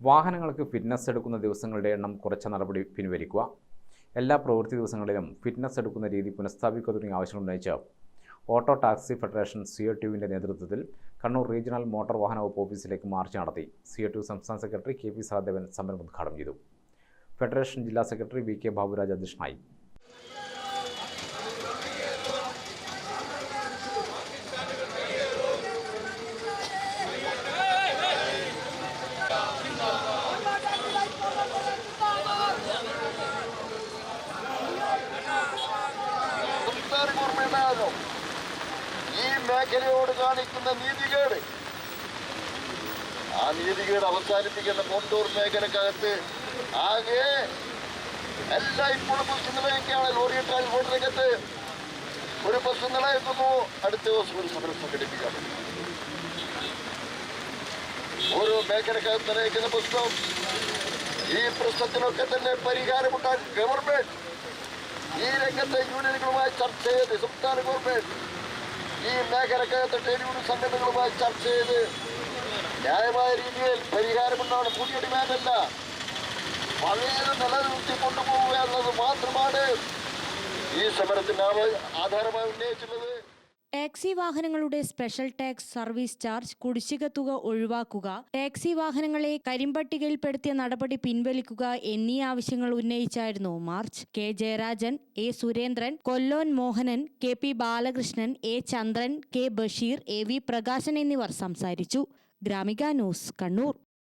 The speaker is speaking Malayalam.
വാഹനങ്ങൾക്ക് ഫിറ്റ്നസ് എടുക്കുന്ന ദിവസങ്ങളുടെ എണ്ണം കുറച്ച നടപടി പിൻവലിക്കുക. എല്ലാ പ്രവൃത്തി ദിവസങ്ങളിലും ഫിറ്റ്നസ് എടുക്കുന്ന രീതി പുനഃസ്ഥാപിക്കുക തുടങ്ങിയ ആവശ്യങ്ങൾ ഉന്നയിച്ച് auto taxi federation C A ടുവിന്റെ നേതൃത്വത്തിൽ കണ്ണൂർ റീജിയണൽ മോട്ടോർ വാഹന വകുപ്പ് ഓഫീസിലേക്ക് മാർച്ച് നടത്തി സി എ ടു സംസ്ഥാന സെക്രട്ടറി കെ പി സഹദേവൻ സമരം ഉദ്ഘാടനം ചെയ്തു. ഫെഡറേഷൻ ജില്ലാ സെക്രട്ടറി വി കെ ബാബുരാജ് അധ്യക്ഷനായി. സംസ്ഥാന ഈ മേഖലയോട് കാണിക്കുന്ന നീതികേട്. ആ നീതികേട് അവസാനിപ്പിക്കുന്ന കോണ്ടൂർ മേഖലക്കകത്ത് ആകെ എല്ലാ ഇപ്പോഴും ബസ് നിലയൊക്കെയാണ് ലോറി ട്രാൻസ്പോർട്ട് രംഗത്ത് ഒരു ബസ് നിലയെത്തുന്നു അടുത്ത ദിവസം ഒരു സമരം സംഘടിപ്പിക്കാം. ഓരോ മേഖലക്കകത്ത് നിലയിക്കുന്ന പ്രശ്നം ഈ പ്രശ്നത്തിനൊക്കെ തന്നെ പരിഹാരമുണ്ടാക്കി ഗവൺമെന്റ് ഈ രംഗത്തെ യൂണിയനുകളുമായി ചർച്ച ചെയ്ത് സംസ്ഥാന ഗവൺമെന്റ് ഈ മേഖലക്കകത്ത് ട്രേഡ് യൂണിയൻ സംഘടനകളുമായി ചർച്ച ചെയ്ത് ന്യായമായ രീതിയിൽ പരിഹാരമുണ്ടാണ് പുതിയ ഡിമാൻഡല്ല. പഴയത് നിലനിർത്തി കൊണ്ടുപോവുക എന്നത് മാത്രമാണ് ഈ സമരത്തിന് ആധാരമായി ഉന്നയിച്ചിട്ടുള്ളത്. ടാക്സി വാഹനങ്ങളുടെ സ്പെഷ്യൽ ടാക്സ് സർവീസ് ചാർജ് കുടിശ്ശിക തുക ഒഴിവാക്കുക ടാക്സി വാഹനങ്ങളെ കരിമ്പട്ടികയിൽപ്പെടുത്തിയ നടപടി പിൻവലിക്കുക എന്നീ ആവശ്യങ്ങൾ ഉന്നയിച്ചായിരുന്നു march. K. Jayarajan A. Surendran Kollon Mohanan K. P. Balakrishnan A. Chandran K. Basheer A. V. Prakashan എന്നിവർ സംസാരിച്ചു. ഗ്രാമിക ന്യൂസ് കണ്ണൂർ.